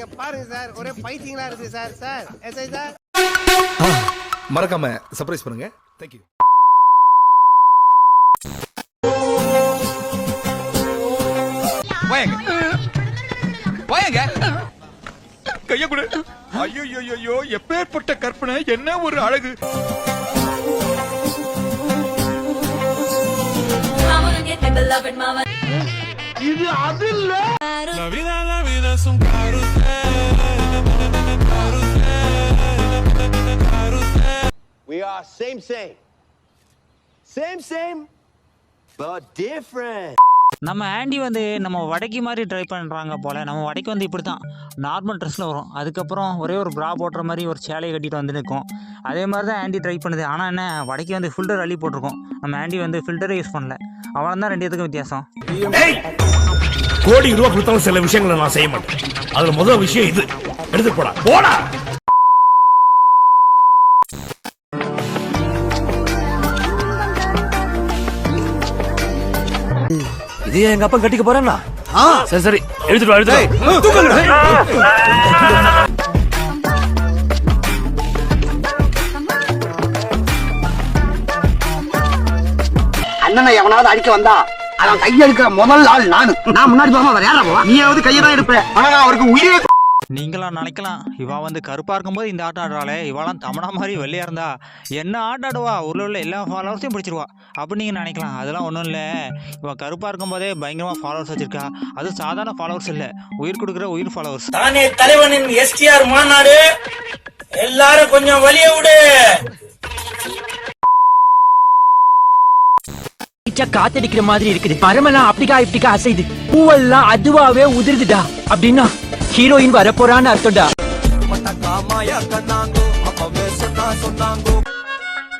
நீங்க பாருங்க சார். ஒரே பைத்தியங்களா இருக்கு சார் சார். SI sir. மறக்காம சர்ப்ரைஸ் பண்ணுங்க. தேங்க்யூ வாயங்க. வாயங்க. கைய கொடு. ஐயோ ஐயோ எப்பேற்பட்ட கற்பனை? என்ன ஒரு அழகு. Mama. Me beloved mama. We are same, same. Same, same, but different. நம்ம ஆண்டி வந்து நம்ம வடைக்கு மாதிரி ட்ரை பண்ணுறாங்க போல். நம்ம வடைக்கு வந்து இப்படி தான் நார்மல் ட்ரெஸ்ஸில் வரும். அதுக்கப்புறம் ஒரே ஒரு ப்ரா போடுற மாதிரி ஒரு சேலையை கட்டிட்டு வந்து நிற்கும். அதே மாதிரி தான் ஆண்டி ட்ரை பண்ணுது. ஆனால் என்ன வடைக்கு வந்து ஃபில்டர் அள்ளி போட்டிருக்கோம். நம்ம ஆண்டி வந்து ஃபில்டரே யூஸ் பண்ணல. அவ்வளோ தான் ரெண்டு இதுக்கும் வித்தியாசம். கோடி ரூபா கொடுத்தாலும் சில விஷயங்களை நான் செய்ய மாட்டேன். அதுல முதல் விஷயம் இது. எடுத்து போடா. போடா! இது எங்க அப்பா கட்டிக்க போறேன்னா? சரி சரி. எடுத்துட்டு வா, அண்ணனை எவனாவது அடிக்க வந்தா அவன் கையெடுக்கிற முதல் ஆள் நானு. நான் முன்னாடி போகாம வேற யாரா போவா? நீயாவது கையை தான் எடுப்ப. ஆனா நான் அவருக்கு உயிரே நீங்களாம் நினைக்கலாம். இவா வந்து கருப்பாக இருக்கும்போது இந்த ஆட்டம் ஆடுறாளே. இவாலாம் தமிழா மாதிரி வெள்ளையாக இருந்தா என்ன ஆட்டம் ஆடுவா? ஊரில் உள்ள எல்லா ஃபாலோவர்ஸையும் பிடிச்சிருவா. அப்படி நீங்கள் நினைக்கலாம். அதெல்லாம் ஒன்றும் இல்லை. இவன் கருப்பாக இருக்கும்போதே பயங்கரமாக ஃபாலோவர்ஸ் வச்சிருக்கா. அது சாதாரண ஃபாலோவர்ஸ் இல்லை. உயிர் கொடுக்குற உயிர் ஃபாலோவர்ஸ். தானே தலைவனின் எஸ்டிஆர் மாநாடு. எல்லாரும் கொஞ்சம் வழிய விடு. காத்தடிக்கிற மாதிரி இருக்குது. மரமெல்லாம் அப்படிக்கா இப்படிக்கா அசைது பூவெல்லாம் அதுவாவே உதிருதுடா. அப்படின்னா ஹீரோயின் வரப்போறான்னு அர்த்தம்டா.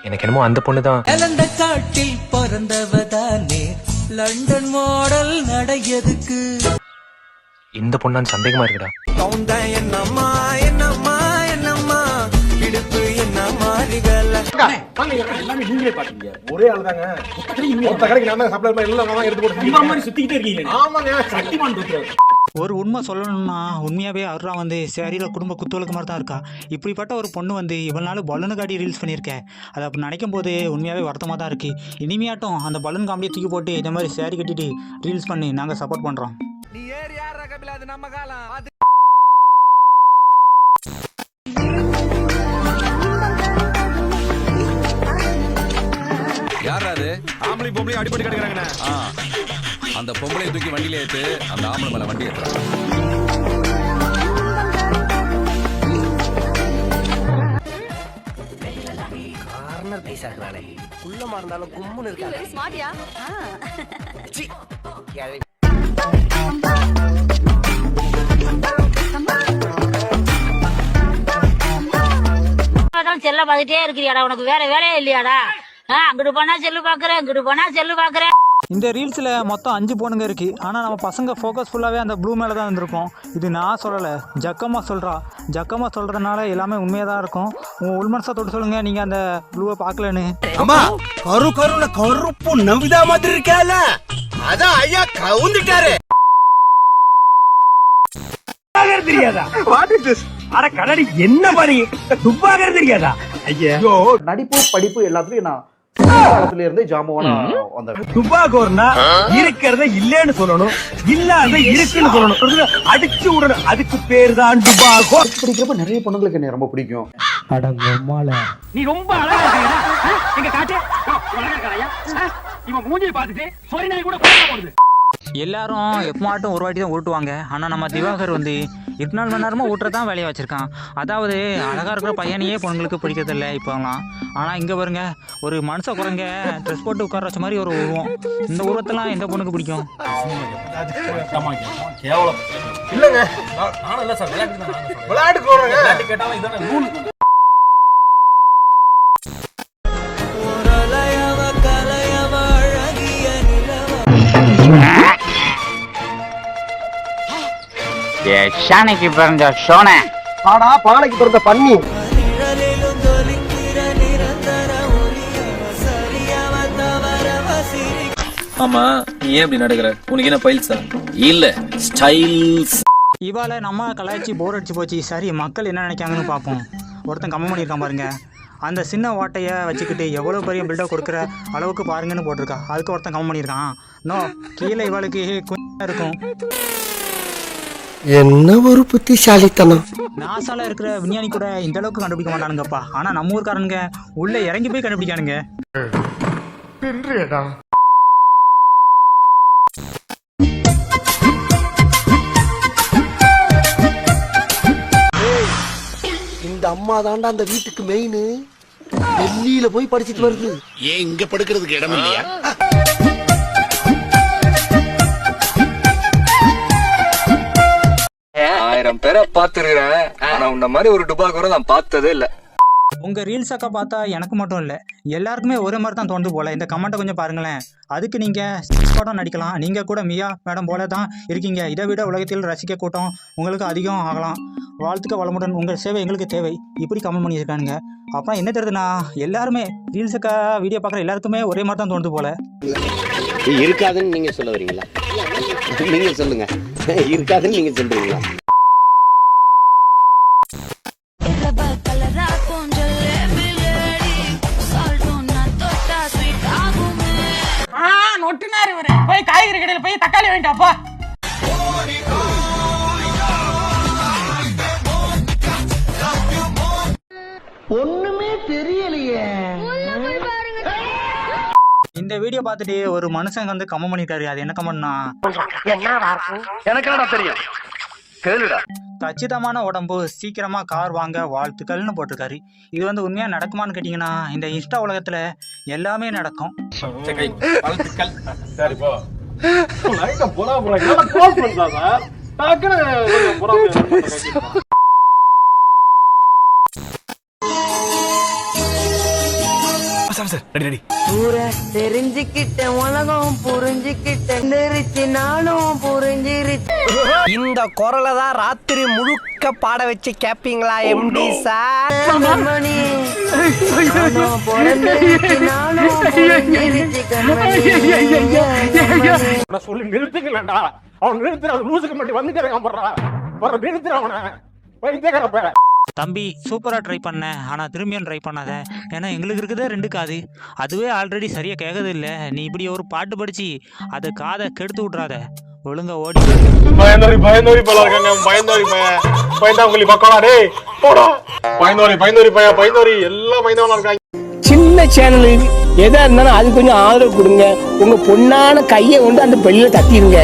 எனக்கு என்னமோ அந்த பொண்ணு தான் இழந்த காட்டில் பிறந்தவதானே. London model நடையதுக்கு. இந்த பொண்ணான்னு சந்தேகமா இருக்குடா. என்ன மாறிகல எல்லாமே நீங்களே பாத்தீங்க ஒரே ஆள் தாங்க மொத்த கடைக்கு நான் தான் சப்ளை எல்லாம் நான் தான் எடுத்து போட்டு மாதிரி சுத்திக்கிட்டே இருக்கீங்க ஆமாங்க. சக்திமான் தூத்துறாரு ஒரு உண்மை சொல்லணும்னா உண்மையாகவே அருணா வந்து சேரியில் குடும்ப குத்துவலுக்கு மாதிரி தான் இருக்கா. இப்படிப்பட்ட ஒரு பொண்ணு வந்து இவ்வளோ நாள் பலூனு காட்டி ரீல்ஸ் பண்ணியிருக்கேன் அதை அப்படி நினைக்கும் போது உண்மையாகவே வருத்தமாக தான் இருக்குது இனிமையாட்டும் அந்த பலூன் காமெடியை தூக்கி போட்டு இந்த மாதிரி சேரீ கட்டிட்டு ரீல்ஸ் பண்ணி நாங்கள் சப்போர்ட் பண்ணுறோம் நீ ஏறி யாரா கபில அது நம்ம காலம் அது யாரா அது ஆம்பளை பொம்பளை அடிபட்டு கிடக்குறாங்கண்ணே. அந்த பொம்பளையை தூக்கி வண்டியில ஏத்து அந்த ஆம்பளை மேல வண்டி ஏத்துறாங்க. கார்னர் குள்ளமா இருந்தாலும் கும்முன்னு இருக்காங்க? செல்ல பார்த்துட்டே இருக்கிறியாடா உனக்கு வேற வேலையே இல்லையாடா? அங்கிட்டு போனா செல்லு பாக்குறேன் இங்கிட்டு போனா செல்லு பாக்குறேன். இந்த ரீல்ஸில் மொத்தம் அஞ்சு பொண்ணுங்க இருக்குது ஆனால் நம்ம பசங்க ஃபோக்கஸ் ஃபுல்லாகவே அந்த ப்ளூ மேலே தான் இருந்திருக்கோம் இது நான் சொல்லலை. ஜக்கம்மா சொல்கிறா ஜக்கம்மா சொல்கிறதுனால எல்லாமே உண்மையாக தான் இருக்கும் உங்கள் உள்மனசை தொட்டு சொல்லுங்கள் நீங்கள் அந்த ப்ளூவை பார்க்கலன்னு. அம்மா கரு கருல கருப்பு நவிதா மாதிரி இருக்கல அதான் ஐயா கவுந்துட்டாரு. தெரியாதா? வாட் இஸ் திஸ் அட கண்ணாடி என்ன பாருங்க துப்பாக தெரியாதா? ஐயா. நடிப்பு படிப்பு எல்லாத்துலயும் நான் காலத்துல இருந்தே ஜாம்பவானா வந்தேன். துப்பாகோர்னா இருக்கிறத இல்லன்னு சொல்லணும். இல்லாத இருக்குன்னு சொல்லணும். அடிச்சு விடணும். அதுக்கு பேர் தான் துபாகோ படிக்கிறப்ப நிறைய பொண்ணுங்களுக்கு என்ன ரொம்ப பிடிக்கும். நீ ரொம்ப அழகா இருக்கா எங்க காட்டு? இவன் மூஞ்சியை பார்த்துட்டு சொரி நாய் கூட போடுது எல்லாரும் எப்பமாட்டும் ஒரு வாட்டி தான் ஊட்டுவாங்க ஆனால் நம்ம திவாகர் வந்து இருபத்தி மணி நேரமாக ஊட்டுறதான் வேலையை வச்சுருக்கான். அதாவது அழகாக இருக்கிற பையனையே பொண்ணுங்களுக்கு பிடிக்கிறதில்ல இப்போலாம். ஆனால் இங்கே பாருங்க ஒரு மனுஷ குரங்க ட்ரெஸ் போட்டு உட்கார வச்ச மாதிரி ஒரு உருவம். இந்த உருவத்தெல்லாம் எந்த பொண்ணுக்கு பிடிக்கும்? இல்லங்க. ஷானைக்கு பிறந்த சோனை. ஆனா பானைக்கு பிறந்த பண்ணி ஆமா நீ ஏன் இப்படி நடக்கிற? உனக்கு என்ன பைல்ஸா? இல்ல ஸ்டைல்ஸ். இவால நம்ம கலாய்ச்சி போர் அடிச்சு போச்சு. சரி மக்கள் என்ன நினைக்காங்கன்னு பார்ப்போம். ஒருத்தன் கம்ம பண்ணியிருக்கான் பாருங்க. அந்த சின்ன ஓட்டையை வச்சுக்கிட்டு எவ்வளோ பெரிய பில்டப் கொடுக்குற அளவுக்கு பாருங்கன்னு போட்டிருக்கா. அதுக்கு ஒருத்தன் கம்ம பண்ணியிருக்கான். நோ கீழே இவளுக்கு கொஞ்சம் இருக்கும். என்ன ஒரு புத்திசாலித்தனம். நாசால இருக்கிற விஞ்ஞானி கூட இந்த அளவுக்கு கண்டுபிடிக்க மாட்டானுங்கப்பா. ஆனா நம்ம ஊர்க்காரனுங்க உள்ள இறங்கி போய் கண்டுபிடிக்கானுங்க. இந்த அம்மா தாண்டா அந்த வீட்டுக்கு மெயின் டெல்லியில போய் படிச்சிட்டு வருது. ஏன் இங்க படுக்கிறதுக்கு இடம் இல்லையா? பாத்துருக்கிறேன் ஆனா உன்ன மாதிரி ஒரு டுபாக்கூரை நான் பார்த்ததே இல்ல. உங்க ரீல்ஸ் அக்கா பார்த்தா எனக்கு மட்டும் இல்லை எல்லாருக்குமே ஒரே மாதிரி தான் தோணுது போல. இந்த கமெண்ட்டை கொஞ்சம் பாருங்களேன். அதுக்கு நீங்க படம் நடிக்கலாம். நீங்க கூட மியா மேடம் போல தான் இருக்கீங்க. இதை விட உலகத்தில் ரசிக்க கூட்டம் உங்களுக்கு அதிகம் ஆகலாம். வாழ்த்துக்க வளமுடன். உங்கள் சேவை எங்களுக்கு தேவை. இப்படி கமெண்ட் பண்ணியிருக்கானுங்க. அப்புறம் என்ன தெரியுதுன்னா எல்லாருமே ரீல்ஸ் அக்கா வீடியோ பார்க்குற எல்லாருக்குமே ஒரே மாதிரி தான் தோணுது போல. இருக்காதுன்னு நீங்க சொல்ல வரீங்களா? நீங்க சொல்லுங்க. இருக்காதுன்னு நீங்க சொல்றீங்களா? போய் காய்கறி கடையில போய் தக்காளி வாங்கிட்டாப்பா ஒண்ணுமே தெரியலையே. இந்த வீடியோ பார்த்துட்டு ஒரு மனுஷன் வந்து கமெண்ட் பண்ணியிருக்காரு அது என்ன கமெண்ட்னா? எனக்கு என்னடா தெரியும்? கேளுடா. கச்சிதமான உடம்பு சீக்கிரமா கார் வாங்க வாழ்த்துக்கள்னு போட்டிருக்காரு. இது வந்து உண்மையா நடக்குமான்னு கேட்டிங்கன்னா இந்த இன்ஸ்டா உலகத்துல எல்லாமே நடக்கும். வாழ்த்துக்கள். சரி சார் ஊர தெரிஞ்சுக்கிட்டேன் உலகம் புரிஞ்சுக்கிட்டேன் நெரிச்சு நானும் புரிஞ்சிருச்சு. இந்த குரலை தான் ராத்திரி முழுக்க பாட வச்சு கேப்பீங்களா எம்டி சார்? கண்மணி சொல்லி நிறுத்துக்கலடா அவன் நிறுத்துற அது லூசுக்கு மட்டும் வந்துக்கிறேன் போடுறா வர நிறுத்துற அவனை. வைத்தியக்காரப்ப தம்பி சூப்பரா ட்ரை பண்ண. ஆனா திரும்பியும் ட்ரை பண்ணாத. ஏன்னா எங்களுக்கு இருக்குதே ரெண்டு காது. அதுவே ஆல்ரெடி சரியா கேட்கறது இல்ல நீ இப்படி ஒரு பாட்டு படிச்சு அது காதை கெடுத்து விட்றாத. ஒழுங்கா ஓடி பயந்தோரி பயந்தோரி போல இருக்காங்க. பயந்தோரி பையன் பயந்தாங்குழி பக்கோடா டேய் போடா. பயந்தோரி பயந்தோரி பையன் பயந்தோரி எல்லாம் பயந்தவனா இருக்காங்க. சின்ன சேனல் எதா இருந்தாலும் அது கொஞ்சம் ஆதரவு கொடுங்க. உங்க பொண்ணான கையை கொண்டு அந்த பெல்லில தட்டிடுங்க